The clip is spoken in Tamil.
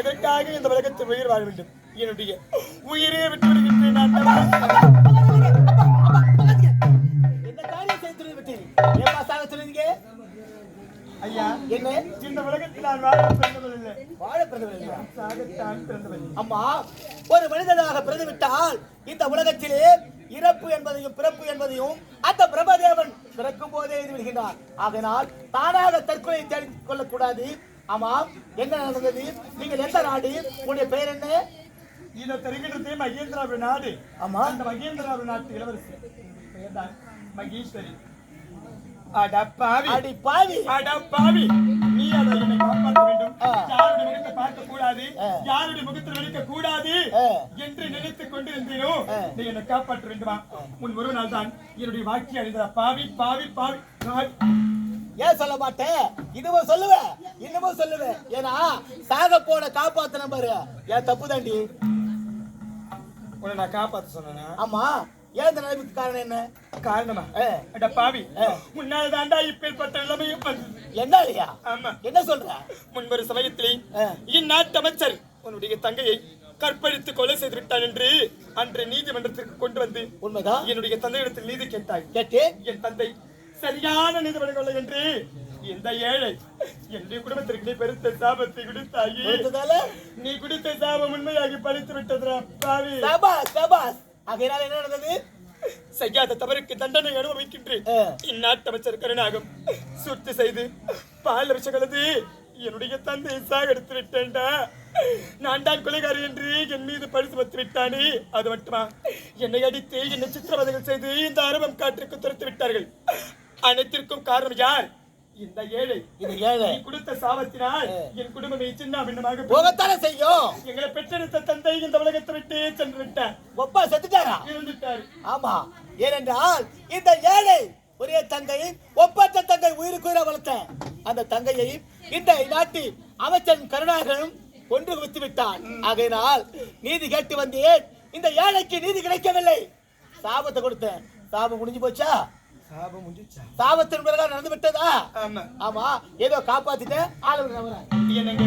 உனக்காக இந்த உலகத்தில் உயிர் வாழ வேண்டும் என்னுடைய உயிரே விட்டு விடுகின்றேன். என்ன காரியம் செய்து சாக சொல்லுங்க ஐயா என்ன இந்த உலகத்தில் நான் வாழ பிறந்தவதில்லை வாழ பிறந்தவர்கள் சாகத்தான் பிறந்தவன் அம்மா ஒரு மனிதனாக பிறந்துவிட்டால் இந்த உலகத்திலே இறப்பு என்பதையும் பிறப்பு என்பதையும் அந்த பிரம்மதேவன் பிறக்கும் போதே எழுதி விடுகின்றார் ஆகையினால் தானாக தற்கொலை தேடிக் கொள்ளக்கூடாது ஆமாம் என்ன நடந்தது? நீங்கள் எந்த நாடு? உங்களுடைய பெயர் என்ன? இதை தருகின்றது மகேந்திராவின் நாடு. ஆமா. அந்த மகேந்திராவின் நாட்டு இளவரசி. பெயர்தான் மகேஸ்வரி அட பாவி அடி பாவி அட பாவி நீ அதை என்னை காப்பாற்ற வேண்டும். யாருடைய முகத்தை பார்க்க கூடாது. யாருடைய முகத்தில் கூடாது ஆ. என்று நினைத்துக் கொண்டிருந்தேனோ ஆ. நீ என்னை காப்பாற்ற வேண்டுமா? உன் ஒரு நாள் தான் என்னுடைய வாக்கி அழிந்த பாவி பாவி பாவி. பாவி. ஏன் சொல்ல மாட்டேன்? இதுவும் சொல்லுவேன் இன்னமும் சொல்லுவேன். ஏன்னா சாக போன காப்பாத்தன பாரு. ஏன் தப்பு தாண்டி? உன்னை நான் காப்பாத்த சொன்னேனா. ஆமா. ஏன் இந்த நிலைமைக்கு காரணம் என்ன? காரணமா. அட பாவி. முன்னால் தாண்டா இப்பேற்பட்ட நிலைமையும் என்ன இல்லையா ஆமா. என்ன சொல்ற? முன்பொரு சமயத்திலே. இந்நாட்டு அமைச்சர் உன்னுடைய தங்கையை கற்பழித்து கொலை செய்து விட்டான் என்று அன்று நீதிமன்றத்திற்கு கொண்டு வந்து உண்மைதான். என்னுடைய தந்தையிடத்தில் நீதி கேட்டாய். கேட்டு என் தந்தை சரியான நீதி வழங்கவில்லை என்று. இந்த ஏழை என்னுடைய குடும்பத்திற்கு நீ பெருத்த சாபத்தை கொடுத்தாயி. நீ கொடுத்த சாபம் உண்மையாகி பழித்து விட்டதுடா பாவி. சபாஸ் சபாஸ் ஆகையினால என்ன நடந்தது? செய்யாத தவறுக்கு தண்டனை அனுபவிக்கின்றேன். இந்நாட்டு அமைச்சர் கருணாகம் சுட்டு செய்து பால் விஷங்களது என்னுடைய தந்தையை சாகடித்து விட்டேன்டா. நான் தான் கொலைகாரி என்று என் மீது பழித்து வைத்து விட்டானே. அது மட்டுமா? என்னை அடித்து என்னை சித்திரவதைகள் செய்து இந்த அரபம் காற்றிற்கு துரத்து விட்டார்கள். அனைத்திற்கும் காரணம் யார்? இந்த ஏழை. இது ஏழை. நீ கொடுத்த சாபத்தினால் என் குடும்பமே சின்ன பின்னமாக போகத்தானே செய்யும்? எங்களை பெற்றெடுத்த தந்தை இந்த உலகத்தை விட்டு சென்று விட்டார். ஒப்பா செத்துட்டாரா? இருந்துட்டார் ஆமா. ஏனென்றால் இந்த ஏழை ஒரே தங்கை ஒப்பற்ற தங்கை உயிருக்குயிர வளர்த்த அந்த தங்கையை இந்த நாட்டு அமைச்சன் கருணாகரனும் கொன்று வித்து விட்டான். ஆகையினால் நீதி கேட்டு வந்தேன். இந்த ஏழைக்கு நீதி கிடைக்கவில்லை. சாபத்தை கொடுத்தேன். சாபம் முடிஞ்சு போச்சா? சாபத்தின் பிறகு நடந்து விட்டதா ஆமா. ஏதோ காப்பாத்திட்டேன் ஆளு என்னங்க?